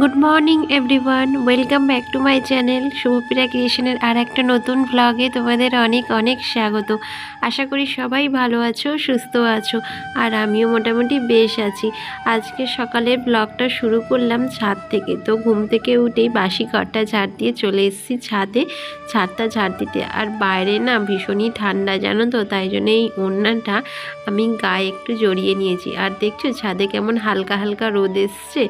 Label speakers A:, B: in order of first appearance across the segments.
A: Good morning everyone welcome back to my channel Subhapriya ক্রিয়েশনের আর একটা নতুন ভ্লগে তোমাদের অনেক অনেক স্বাগত। আশা করি সবাই ভালো আছো, সুস্থ আছো, আর আমিও মোটামুটি বেশ আছি। আজকে সকালের ব্লগটা শুরু করলাম ছাদ থেকে। তো ঘুম থেকে উঠেই বাসি ঘরটা ঝাড় দিয়ে চলে এসেছি ছাদে, ছাদটা ঝাড় দিতে। আর বাইরে না ভীষণই ঠান্ডা, জানো তো? তাই জন্য এই ওড়নাটা আমি গায়ে একটু জড়িয়ে নিয়েছি। আর দেখছ, ছাদে কেমন হালকা হালকা রোদ এসছে।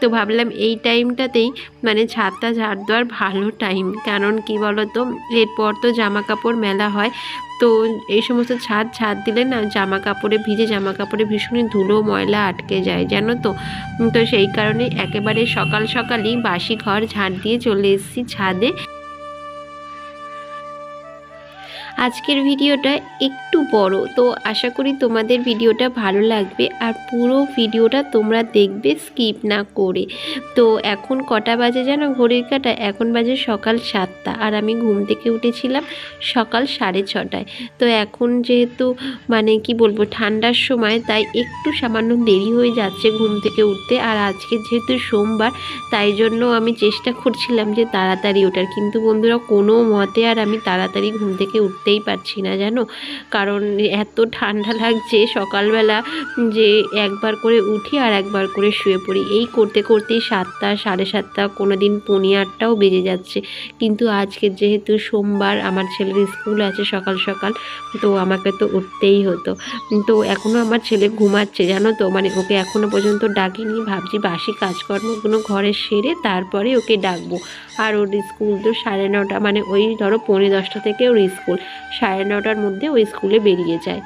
A: তো ভাবলাম এই টাইমটাতেই মানে ছাদটা ঝাড় দেওয়ার ভালো টাইম। কারণ কি বলো তো এরপর তো জামা কাপড় মেলা হয়। তো এই সমস্ত ছাদ ছাদ দিলে না জামা কাপড়ে ভিজে জামা কাপড়ে ভীষণই ধুলো, ময়লা আটকে যায়, জানো তো? তো সেই কারণে একেবারে সকাল সকালই বাসি ঘর ঝাড় দিয়ে চলে এসেছি ছাদে। আজকের ভিডিওটা একটু বড়, তো আশা করি তোমাদের ভিডিওটা ভালো লাগবে আর পুরো ভিডিওটা তোমরা দেখবে স্কিপ না করে। তো এখন কটা বাজে জানো? ঘড়ির কাটা এখন বাজে সকাল সাতটা আর আমি ঘুম থেকে উঠেছিলাম সকাল সাড়ে ছটায়। তো এখন যেহেতু মানে কি বলব, ঠান্ডার সময় তাই একটু সামান্য দেরি হয়ে যাচ্ছে ঘুম থেকে উঠতে আর আজকে যেহেতু সোমবার তাই জন্য আমি চেষ্টা করছিলাম যে তাড়াতাড়ি ওঠার। কিন্তু বন্ধুরা কোনো মতে আর আমি তাড়াতাড়ি ঘুম থেকে উঠতেই পারছি না জানো? কারণ এত ঠান্ডা লাগছে সকালবেলা যে একবার করে উঠি আর একবার করে শুয়ে পড়ি। এই করতে করতেই সাতটা, সাড়ে সাতটা কোনো দিন পৌনে আটটাও বেজে যাচ্ছে। কিন্তু আজকে যেহেতু সোমবার, আমার ছেলের স্কুল আছে সকাল সকাল, তো আমাকে তো উঠতেই হতো। তো এখনও আমার ছেলে ঘুমাচ্ছে, জানো তো? মানে ওকে এখনও পর্যন্ত ডাকিনি, ভাবছি বাসি কাজকর্মগুলো ঘরে সেরে তারপরে ওকে ডাকবো। আর ওর স্কুল তো সাড়ে নটা মানে ওই ধরো পৌনে দশটা থেকে ওর স্কুল। সাড়ে নটার মধ্যে ওই স্কুলে বেরিয়ে যায়।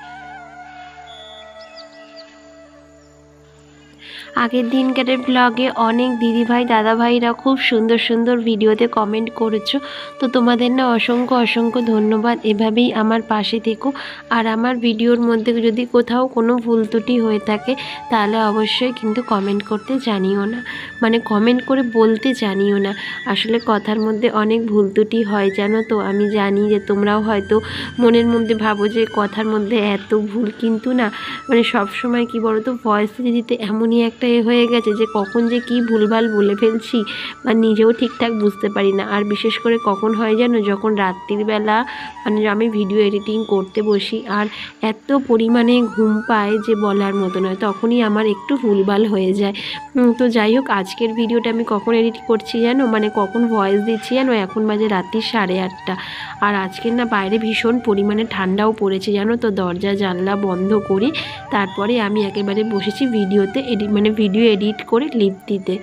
A: আগের দিনকারের ব্লগে অনেক দিদিভাই, দাদাভাইরা খুব সুন্দর সুন্দর ভিডিওতে কমেন্ট করেছ। তো তোমাদের না অসংখ্য অসংখ্য ধন্যবাদ। এভাবেই আমার পাশে থেকো। আর আমার ভিডিওর মধ্যে যদি কোথাও কোনো ভুল ত্রুটি হয়ে থাকে, তাহলে অবশ্যই কিন্তু কমেন্ট করতে জানিও না। মানে কমেন্ট করে বলতে জানিও না। আসলে কথার মধ্যে অনেক ভুল ত্রুটি হয়, জানো তো? আমি জানি যে তোমরাও হয়তো মনের মধ্যে ভাবো যে কথার মধ্যে এত ভুল কিন্তু না। মানে সব সময় কি বলো তো ভয়েস দিতে এমনই একটা এ হয়ে গেছে যে কখন যে কি ভুলভাল বলে ফেলছি বা নিজেও ঠিকঠাক বুঝতে পারি না। আর বিশেষ করে কখন হয় যেন যখন রাত্রির বেলা মানে আমি ভিডিও এডিটিং করতে বসি আর এত পরিমাণে ঘুম পায় যে বলার মতো নয়, তখনই আমার একটু ভুলভাল হয়ে যায়। তো যাই হোক, আজকের ভিডিওটা আমি কখন এডিট করছি জানো? মানে কখন ভয়েস দিচ্ছি জানো? এখন বাজে রাত্রি সাড়ে আটটা। আর আজকের না বাইরে ভীষণ পরিমাণে ঠান্ডাও পড়েছে জানো? তো দরজা জানলা বন্ধ করে, তারপরে আমি একেবারে বসেছি ভিডিওতে এডিট মানে ভিডিও এডিট করে লিপ দিতে।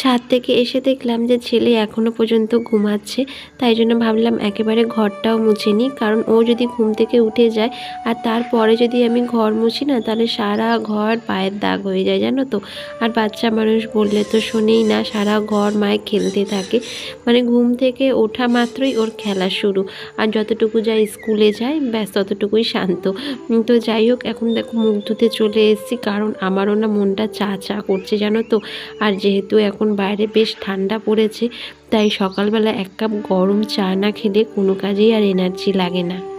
A: ছাদ থেকে এসে দেখলাম যে ছেলে এখনও পর্যন্ত ঘুমাচ্ছে। তাই জন্য ভাবলাম একেবারে ঘরটাও মুছে নিই, কারণ ও যদি ঘুম থেকে উঠে যায় আর তারপরে যদি আমি ঘর মুছি না, তাহলে সারা ঘর পায়ের দাগ হয়ে যায়, জানো তো। আর বাচ্চা মানুষ বললে তো শোনেই না, সারা ঘর মায়ে খেলতে থাকে। মানে ঘুম থেকে ওঠা মাত্রই ওর খেলা শুরু। আর যতটুকু যায় স্কুলে যায়, ব্যাস ততটুকুই শান্ত। তো যাই হোক, এখন দেখো মুখ ধুতে চলে এসেছি, কারণ আমারও না মনটা চা চা করছে, জানো তো। আর যেহেতু এখন বাইরে বেশ ঠান্ডা পড়েছে, তাই সকালবেলা এক কাপ গরম চা না খেলে কোনো কাজেই আর এনার্জি লাগে না।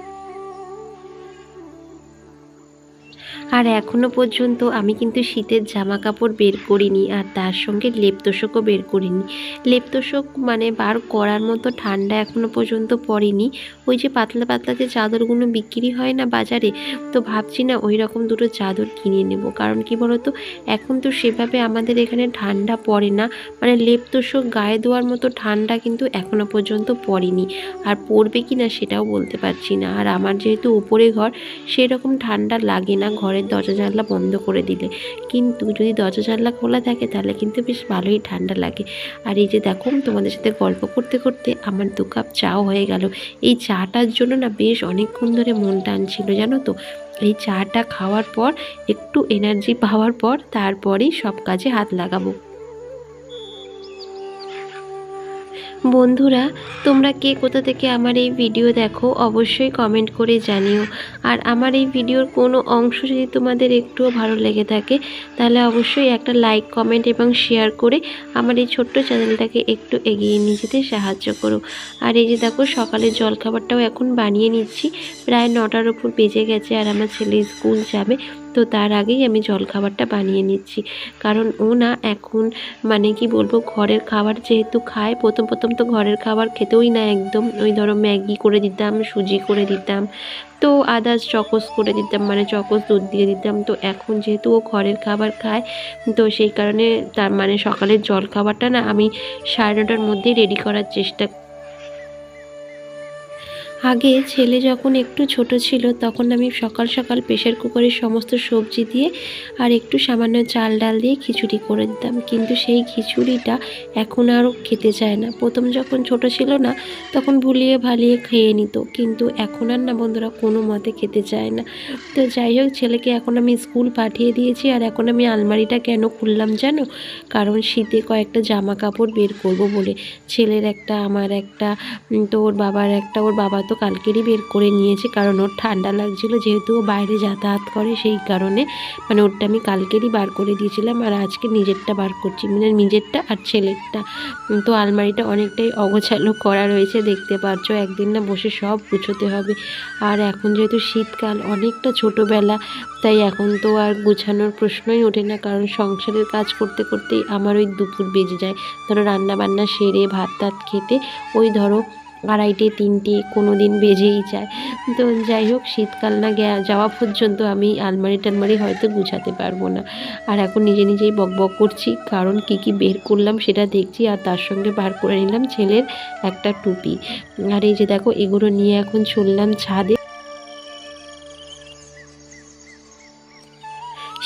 A: আর এখনও পর্যন্ত আমি কিন্তু শীতের জামা কাপড় বের করিনি আর তার সঙ্গে লেপ তোষকও বের করিনি। লেপ তোষক মানে বার করার মতো ঠান্ডা এখনও পর্যন্ত পড়েনি। ওই যে পাতলা পাতলা যে চাদরগুলো বিক্রি হয় না বাজারে, তো ভাবছি না ওই রকম দুটো চাদর কিনে নেব। কারণ কি বলতো, এখন তো সেভাবে আমাদের এখানে ঠান্ডা পড়ে না। মানে লেপ তোষক গায়ে দেওয়ার মতো ঠান্ডা কিন্তু এখনও পর্যন্ত পড়েনি। আর পড়বে কি না সেটাও বলতে পারছি না। আর আমার যেহেতু উপরে ঘর, সেরকম ঠান্ডা লাগে না ঘরের দরজা জানলা বন্ধ করে দিলে। কিন্তু যদি দরজা জানলা খোলা থাকে, তাহলে কিন্তু বেশ ভালোই ঠান্ডা লাগে। আর এই যে দেখো, তোমাদের সাথে গল্প করতে করতে আমার দু কাপ চাও হয়ে গেল। এই চাটার জন্য না বেশ অনেকক্ষণ ধরে মন টানছিল, জানো তো? এই চাটা খাওয়ার পর, একটু এনার্জি পাওয়ার পর, তারপরেই সব কাজে হাত লাগাবো। বন্ধুরা, তোমরা কে কোথা থেকে আমার এই ভিডিও দেখো, অবশ্যই কমেন্ট করে জানিও। আর আমার এই ভিডিওর কোনো অংশ যদি তোমাদের একটুও ভালো লেগে থাকে, তাহলে অবশ্যই একটা লাইক কমেন্ট এবং শেয়ার করে আমার এই ছোট্ট চ্যানেলটাকে একটু এগিয়ে নিয়ে যেতে সাহায্য করো। আর এই যে দেখো, সকালের জলখাবারটাও এখন বানিয়ে নিচ্ছি। প্রায় নটার ওপর বেজে গেছে আর আমার ছেলে স্কুল যাবে। তো তার আগেই আমি জলখাবারটা বানিয়ে নিচ্ছি। কারণ ও না এখন মানে কি বলব, ঘরের খাবার যেহেতু খায়, প্রথম প্রথম তো ঘরের খাবার খেতেই না একদম। ওই ধরো ম্যাগি করে দিতাম, সুজি করে দিতাম, তো আদার্স চকোস করে দিতাম মানে চকোস দুধ দিয়ে দিতাম। তো এখন যেহেতু ও ঘরের খাবার খায়, তো সেই কারণে তার মানে সকালের জল খাবারটা না আমি সাড়ে নটার মধ্যেই রেডি করার চেষ্টা আগে ছেলে যখন একটু ছোট ছিল, তখন আমি সকাল সকাল প্রেশার কুকারে সমস্ত সবজি দিয়ে আর একটু সামান্য চাল ডাল দিয়ে খিচুড়ি করে দিতাম। কিন্তু সেই খিচুড়িটা এখন আর খেতে চায় না। প্রথম যখন ছোট ছিল না, তখন ভুলিয়ে ভালিয়ে খেয়ে নিত। কিন্তু এখন আর না বন্ধুরা, কোনো মতে খেতে চায় না। তো যাই হোক, ছেলেকে এখন আমি স্কুল পাঠিয়ে দিয়েছি আর এখন আমি আলমারিটা কেন খুললাম জানো? কারণ শীতে কয়েকটা জামা কাপড় বের করব বলে। ছেলের একটা, আমার একটা তো ওর বাবার একটা, ওর বাবা তো কালকেরই বের করে নিয়েছে, কারণ ওর ঠান্ডা লাগছিল, যেহেতু ও বাইরে যাতায়াত করে সেই কারণে। মানে ওরটা আমি কালকেরই বার করে দিয়েছিলাম, আর আজকে নিজেরটা বার করছি মানে নিজেরটা আর ছেলেরটা। তো আলমারিটা অনেকটাই অগোছালো করা রয়েছে, দেখতে পাচ্ছ, একদিন না বসে সব গুছোতে হবে। আর এখন যেহেতু শীতকাল, অনেকটা ছোটোবেলা, তাই এখন তো আর গুছানোর প্রশ্নই ওঠে না, কারণ সংসারের কাজ করতে করতেই আমার ওই দুপুর বেজে যায়। ধরো রান্না বান্না সেরে ভাত টাত খেতে, ওই ধরো আড়াইটে, তিনটে কোনো দিন বেজেই যায়। তো যাই হোক, শীতকাল না যাওয়া পর্যন্ত আমি আলমারি টালমারি হয়তো গুছাতে পারব না। আর এখন নিজে নিজেই বক বক করছি, কারণ কি কি বের করলাম সেটা দেখছি আর তার সঙ্গে বার করে নিলাম ছেলের একটা টুপি। আর এই যে দেখো, এগুলো নিয়ে এখন চললাম ছাদে।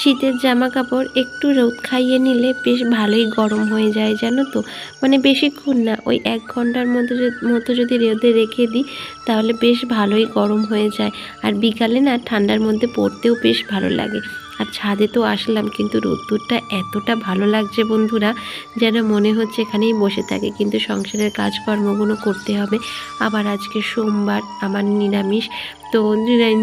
A: শীতের জামা কাপড় একটু রোদ খাইয়ে নিলে বেশ ভালোই গরম হয়ে যায়, জানো তো? মানে বেশিক্ষণ না, ওই এক ঘণ্টার যদি- মতো যদি রোদে রেখে দিই, তাহলে বেশ ভালোই গরম হয়ে যায়। আর বিকালে না ঠান্ডার মধ্যে পড়তেও বেশ ভালো লাগে। আর ছাদে তো আসলাম, কিন্তু রোদ্দুরটা এতটা ভালো লাগছে বন্ধুরা, যেন মনে হচ্ছে এখানেই বসে থাকে। কিন্তু সংসারের কাজকর্মগুলো করতে হবে। আবার আজকে সোমবার, আমার নিরামিষ। তো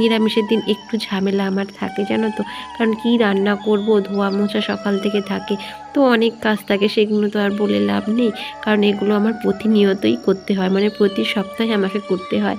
A: নিরামিষের দিন একটু ঝামেলা আমার থাকে, জানো তো? কারণ কি রান্না করব, ধোয়া মোছা সকাল থেকে থাকে, তো অনেক কাজ থাকে, সেগুলো তো আর বলে লাভ নেই। কারণ এগুলো আমার প্রতিনিয়তই করতে হয় মানে প্রতি সপ্তাহে আমাকে করতে হয়।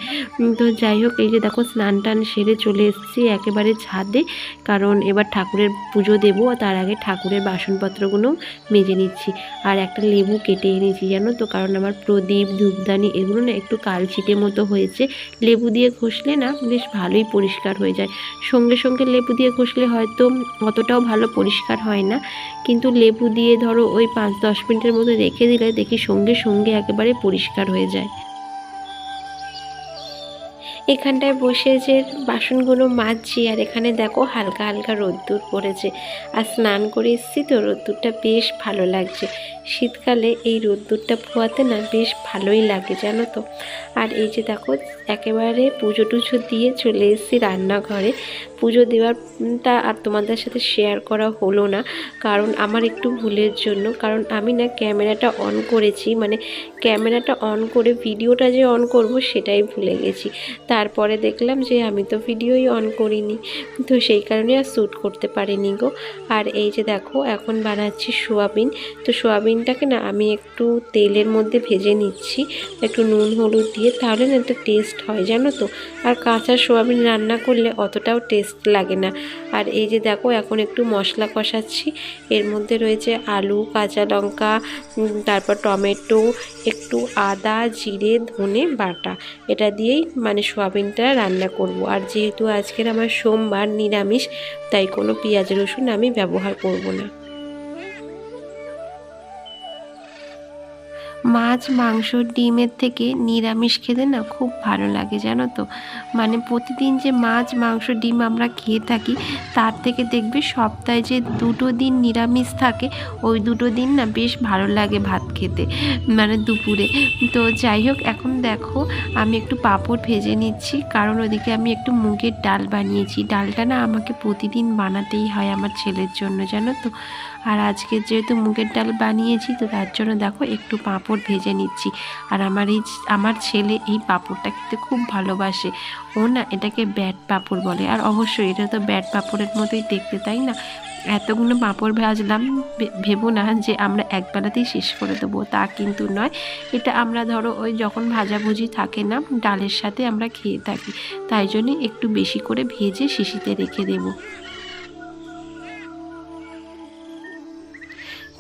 A: তো যাই হোক, এই যে দেখো স্নান টান সেরে চলে এসেছি একেবারে ছাদে। কারণ এবার ঠাকুরের পুজো দেবো তার আগে ঠাকুরের বাসনপত্রগুলো মেজে নিচ্ছি। আর একটা লেবু কেটে এনেছি, জানো তো? কারণ আমার প্রদীপ, ধূপদানি এগুলো না একটু কালছিটে মতো হয়েছে। লেবু দিয়ে ঘষলে না বেশ ভালোই পরিষ্কার হয়ে যায়। সঙ্গে সঙ্গে লেবু দিয়ে ঘষলে হয়তো অতটাও ভালো পরিষ্কার হয় না। কিন্তু লেবু দিয়ে ধরো ওই পাঁচ দশ মিনিটের মধ্যে রেখে দিলে দেখি সঙ্গে সঙ্গে একেবারে পরিষ্কার হয়ে যায়। এখানটায় বসে যে বাসনগুলো মাজছি আর এখানে দেখো হালকা হালকা রোদ্দুর পড়েছে। আর স্নান করে এসেছি তো, রোদ্দুরটা বেশ ভালো লাগছে। শীতকালে এই রোদ্দুরটা পোয়াতে না বেশ ভালোই লাগে, জানো তো? আর এই যে দেখো একেবারে পুজো টুজো দিয়ে চলে এসেছি রান্নাঘরে। পুজো দেওয়ারটা আর তোমাদের সাথে শেয়ার করা হলো না, কারণ আমার একটু ভুলের জন্য। কারণ আমি না ক্যামেরাটা অন করেছি মানে ক্যামেরাটা অন করে ভিডিওটা যে অন করব সেটাই ভুলে গেছি। তারপরে দেখলাম যে আমি তো ভিডিওই অন করিনি, তো সেই কারণে আর শ্যুট করতে পারিনি গো। আর এই যে দেখো, এখন বানাচ্ছি সোয়াবিন। তো সোয়াবিনটাকে না আমি একটু তেলের মধ্যে ভেজে নিচ্ছি, একটু নুন, হলুদ দিয়ে, তাহলে না একটা টেস্ট হয়, জানো তো? আর কাঁচা সোয়াবিন রান্না করলে অতটাও টেস্ট লাগে না। আর এই যে দেখো, এখন একটু মশলা কষাচ্ছি। এর মধ্যে রয়েছে আলু, কাঁচা লঙ্কা তারপর টমেটো, একটু আদা, জিরে, ধনে বাটা। এটা দিয়েই মানে সোয়াবিনটা রান্না করব। আর যেহেতু আজকের আমার সোমবার নিরামিষ, তাই কোনো পেঁয়াজ রসুন আমি ব্যবহার করব না। মাছ, মাংস, ডিমের থেকে নিরামিষ খেতে না খুব ভালো লাগে, জানো তো। মানে প্রতিদিন যে মাছ, মাংস, ডিম আমরা খেয়ে থাকি, তার থেকে দেখবে সপ্তাহে যে দুটো দিন নিরামিষ থাকে, ওই দুটো দিন না বেশ ভালো লাগে ভাত খেতে মানে দুপুরে। তো যাই হোক, এখন দেখো, আমি একটু পাঁপড় ভেজে নিচ্ছি, কারণ ওদিকে আমি একটু মুগের ডাল বানিয়েছি। ডালটা না আমাকে প্রতিদিন বানাতেই হয় আমার ছেলের জন্য, জানো তো। আর আজকে যেহেতু মুগের ডাল বানিয়েছি, তো তার জন্য দেখো একটু পাঁপড় ভেজে নিচ্ছি। আর আমার এই আমার ছেলে এই পাঁপড়টা খেতে খুব ভালোবাসে। ও না এটাকে ব্যাট পাঁপড় বলে। আর অবশ্যই এটা তো ব্যাট পাঁপড়ের মতোই দেখতে, তাই না? এতগুলো পাঁপড় ভাজলাম ভেবো না যে আমরা একবেলাতেই শেষ করে দেবো, তা কিন্তু নয়। এটা আমরা ধরো ওই যখন ভাজাভুজি থাকে না, ডালের সাথে আমরা খেয়ে থাকি। তাই জন্যে একটু বেশি করে ভেজে শিশিতে রেখে দেবো।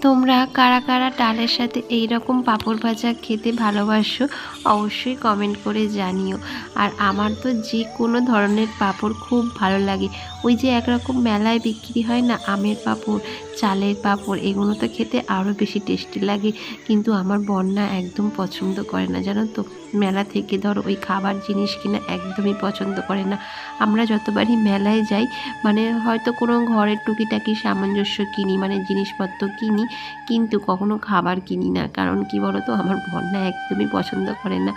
A: তোমরা কারা কারা ডালের সাথে এই রকম পাঁপড় ভাজা খেতে ভালোবাসো, অবশ্যই কমেন্ট করে জানিও। আর আমার তো যে কোনো ধরনের পাঁপড় খুব ভালো লাগে। ওই যে একরকম মেলায় বিক্রি হয় না, আমের পাঁপড়, চালের পাঁপড়, এগুলো তো খেতে আরও বেশি টেস্টি লাগে। কিন্তু আমার বন্যা একদম পছন্দ করে না, জানো তো? মেলা থেকে ধরো ওই খাবার জিনিস কিনা একদমই পছন্দ করে না। আমরা যতবারই মেলায় যাই মানে হয়তো কোনো ঘরের টুকিটাকি সামঞ্জস্য কিনি মানে জিনিসপত্র কিনি, কিন্তু কখনো খাবার কিনি না। কারণ কি বলো তো আমার বন্যা একদমই পছন্দ করে না।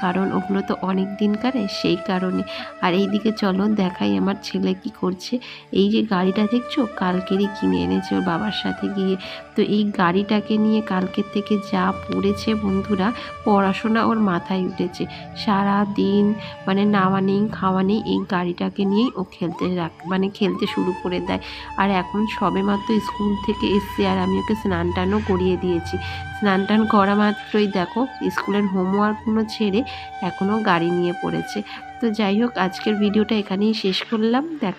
A: কারণ ওগুলো তো অনেক দিনকারে সেই কারণে। আর এইদিকে চলো, দেখাই আমার ছেলে কি করছে। এই যে গাড়িটা দেখছ, কালকেরই কিনে এনেছে ওর বাবার সাথে গিয়ে। তো এই গাড়িটাকে নিয়ে কালকের থেকে যা পড়েছে বন্ধুরা, পড়াশোনা ওর মাথায় উঠেছে। সারা দিন মানে নাওয়া নেই খাওয়া নেই এই গাড়িটাকে নিয়েই ও খেলতে রাখ মানে খেলতে শুরু করে দেয়। আর এখন সবে মাত্র স্কুল থেকে এসছে আর আমি ওকে স্নান টানও করিয়ে দিয়েছি। স্নান টান করা মাত্রই দেখো, স্কুলের হোমওয়ার্কগুলো ছেড়ে এখনও গাড়ি নিয়ে পড়েছে। তো যাই হোক, আজকের ভিডিওটা এখানেই শেষ করলাম। দেখ